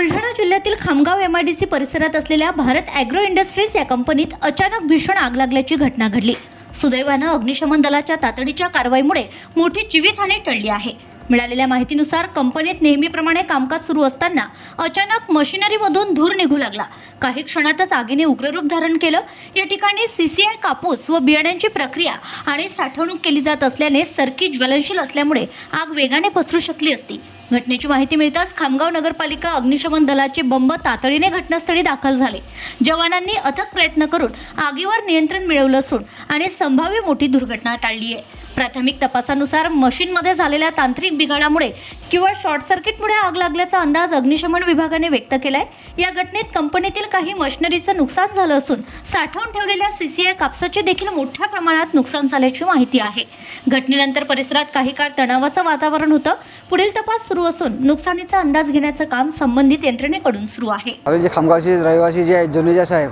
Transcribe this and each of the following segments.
बुलढाणा जिल्ह्यातील Khamgaon M R D C परिसरात असलेल्या भारत ॲग्रो इंडस्ट्रीज या कंपनीत अचानक भीषण आग लागल्याची घटना घडली. सुदैवानं अग्निशमन दलाच्या तातडीच्या कारवाईमुळे मोठी जीवितहानी टळली आहे. मिळालेल्या माहितीनुसार कंपनीत नेहमीप्रमाणे कामकाज सुरू असताना अचानक मशिनरीमधून धूर निघू लागला. काही क्षणातच आगीने उग्ररूप धारण केलं. या ठिकाणी सीसीआय कापूस व बियाण्यांची प्रक्रिया आणि साठवणूक केली जात असल्याने सरकी ज्वलनशील असल्यामुळे आग वेगाने पसरू शकली असती. घटनेची माहिती मिळताच खामगाव नगरपालिका अग्निशमन दलाचे बंब तातडीने घटनास्थळी दाखल झाले. जवानांनी अथक प्रयत्न करून आगीवर नियंत्रण मिळवलं असून आणि संभाव्य मोठी दुर्घटना टाळली आहे. प्राथमिक तपासानुसार मशीनमध्ये झालेल्या तांत्रिक बिघाडामुळे किंवा शॉर्ट सर्किटमुळे आग लागल्याचा अंदाज अग्निशमन विभागाने व्यक्त केलाय. या घटनेत कंपनीतील काही मशिनरीचं नुकसान झालं असून साठवून ठेवलेल्या सीसीआय कापसाचे देखील मोठ्या प्रमाणात नुकसान झाल्याची माहिती आहे. घटनेनंतर परिसरात काही काळ तणावाचं वातावरण होतं. पुढील तपास सुरू असून नुकसानीचा अंदाज घेण्याचं काम संबंधित यंत्रणेकडून सुरू आहे. खामगावचे रहिवासी जे आहेत जुनेजा साहेब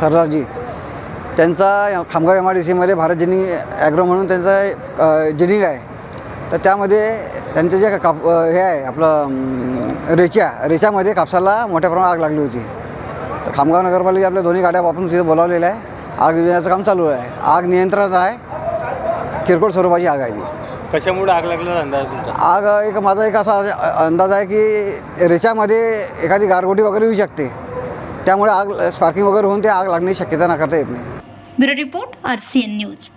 सरदारजी त्यांचा खामगाव एम आर डी सीमध्ये भारत जिनिंग ॲग्रो म्हणून त्यांचा जिनिंग आहे. तर त्यामध्ये त्यांचं जे काप हे आहे आपलं रेच्या रेच्यामध्ये कापसाला मोठ्या प्रमाणात आग लागली होती. तर खामगाव नगरपालिका आपल्या दोन्ही गाड्या वापरून तिथे बोलावलेलं आहे. आग विझण्याचं काम चालू आहे. आग नियंत्रणात आहे. किरकोळ स्वरूपाची आग आहे ती. कशामुळे आग लागल्याचा अंदाज तुमचा? आग एक माझा एक असा अंदाज आहे की रेच्यामध्ये एखादी गारगोटी वगैरे येऊ शकते. त्यामुळे आग स्पार्किंग वगैरे होऊन ते आग लागण्याची शक्यता नाकारता येत नाही. Bureau report R C N news.